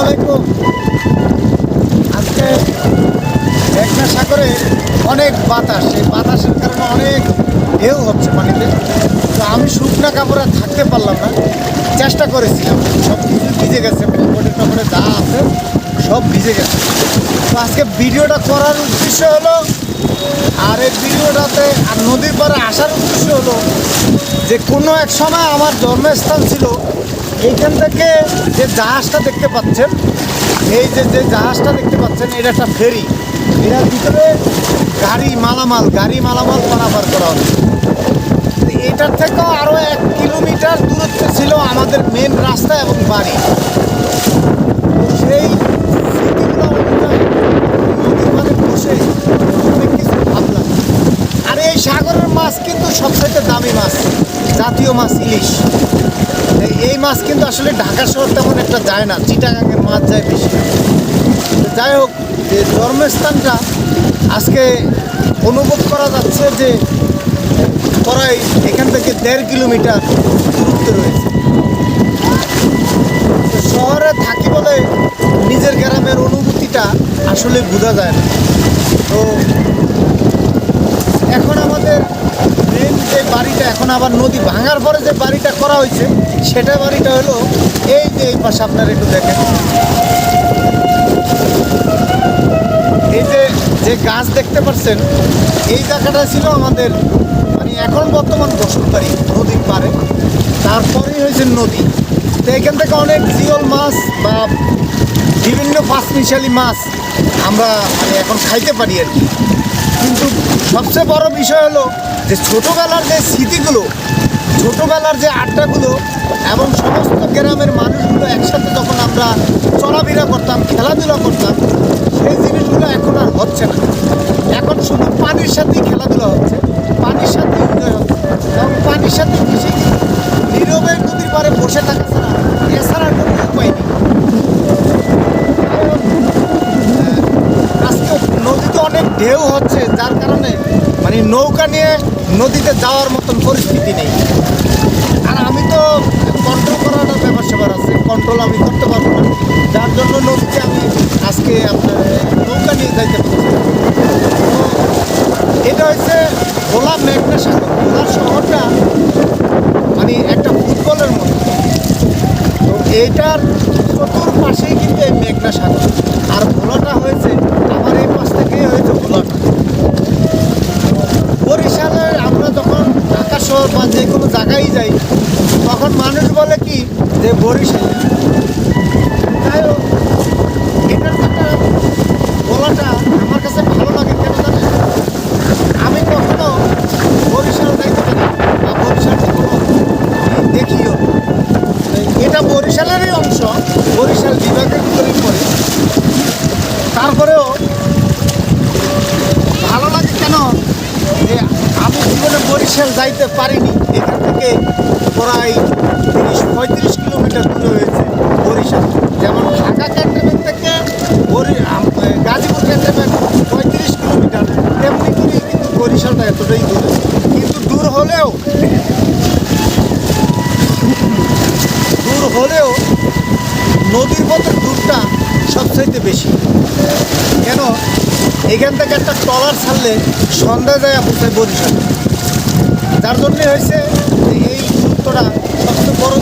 আলাইকুম আজকে মেঘনা সাগরে অনেক বাতাস, এই বাতাসের কারণে অনেক ঢেউ হচ্ছে পানিতে তো আমি শুকনা কাপড়ে থাকতে পারলাম না, চেষ্টা করেছিলাম। সব কিছু ভিজে গেছে পকেটে টপরে যা আছে, সব ভিজে গেছে। তো আজকে ভিডিওটা করার উদ্দেশ্য হলো, আর এই ভিডিওটাতে আর নদীর পাড়ে আসার উদ্দেশ্য হলো যে কোনো এক সময় আমার জন্মস্থান ছিল এইখান থেকে যে জাহাজটা দেখতে পাচ্ছেন, এই যে যে জাহাজটা দেখতে পাচ্ছেন, এটা একটা ফেরি। এটার ভিতরে গাড়ি মালামাল গাড়ি মালামাল পারাপার করা তো এটার থেকেও আরও এক কিলোমিটার দূরত্বে ছিল আমাদের মেন রাস্তা এবং বাড়ি। সেই আর এই সাগরের মাছ কিন্তু সবথেকে দামি মাছ, জাতীয় মাছ ইলিশ। এই- মাছ কিন্তু আসলে ঢাকা শহর তেমন একটা যায় না, চিটাগাঙের মাছ যায় বেশি। যাই হোক, যে জন্মস্থানটা আজকে অনুভব করা যাচ্ছে যে প্রায় এখান থেকে দেড় কিলোমিটার দূরত্বে রয়েছে। শহরে থাকি বলে নিজের গ্রামের অনুভূতিটা আসলে বোঝা যায় না। তো এখন আমাদের মেন যে বাড়িটা এখন আবার নদী ভাঙার পরে যে বাড়িটা করা হয়েছে, সেটা বাড়িটা হলো এই যে এই পাশে আপনারা একটু দেখেন। এই যে যে গাছ দেখতে পাচ্ছেন, এই জায়গাটা ছিল আমাদের মানে এখন বর্তমান বসত বাড়ি নদীর পারে তারপরেই হয়েছে নদী। তো এখান থেকে অনেক জিওল মাছ বা বিভিন্ন পাঁচমিশালি মাছ আমরা মানে এখন খাইতে পারি আর কি। কিন্তু সবচেয়ে বড় বিষয় হলো যে ছোটোবেলার যে স্মৃতিগুলো, ছোটোবেলার যে আড্ডাগুলো এবং সমস্ত গ্রামের মানুষগুলো একসাথে যখন আমরা চলাফেরা করতাম, খেলাধুলা করতাম, সেই জিনিসগুলো এখন আর হচ্ছে না। এখন শুধু পানির সাথেই খেলাধুলা হচ্ছে, পানির সাথে এনজয় হচ্ছে। এবং পানির সাথে বেশি নীরবে নদীর পাড়ে বসে থাকা ছাড়া এছাড়া আর কোনো উপায় নেই আজকে নদীতে অনেক ঢেউ হচ্ছে, যার কারণে মানে নৌকা নিয়ে নদীতে যাওয়ার মতন পরিস্থিতি নেই। আর আমি তো কন্ট্রোল করার ব্যাপার সেবার আছে কন্ট্রোল আমি করতে পারব না। যার জন্য নদীতে আমি আজকে আপনার নৌকা নিয়ে যাইতে পারছি এটা হচ্ছে ভোলা মেঘনা সাগর। ভোলার শহরটা মানে একটা ফুটবলের মতো। তো এইটার চতুর্পাশেই কিন্তু এই মেঘনা সাগর। আর ভোলাটা হয়েছে আমার এই পাশ থেকেই হয়েছে ভোলাটা বরিশালে আমরা যখন বা যে কোনো জায়গায় যাই, তখন মানুষ বলে কি যে বরিশাল। হোক একটা বলাটা আমার কাছে ভালো লাগে আমি বরিশাল বা বরিশাল দেখিও। এটা বরিশালেরই অংশ, বরিশাল বিভাগের ভিতরেই পড়ে। তারপরেও ভালো লাগে কেন যে আমি জীবনে বরিশাল যাইতে পারিনি। এখান থেকে প্রায় তিরিশ, পঁয়ত্রিশ কিলোমিটার দূরে হয়েছে বরিশাল। যেমন ঢাকা ক্যান্টনমেন্ট থেকে গাজীপুর ক্যান্টনমেন্ট পঁয়ত্রিশ কিলোমিটার। তেমনি করেই কিন্তু বরিশালটা এতটাই দূরে। কিন্তু দূর হলেও দূর হলেও নদীর মতো দূরটা সবচাইতে বেশি। কেন? এখান থেকে একটা ট্রলার ছাড়লে সন্ধ্যা যায় পৌঁছায় বরিশাল। যার জন্যে হয়েছে এই গুরুত্বটা সবচেয়ে বড়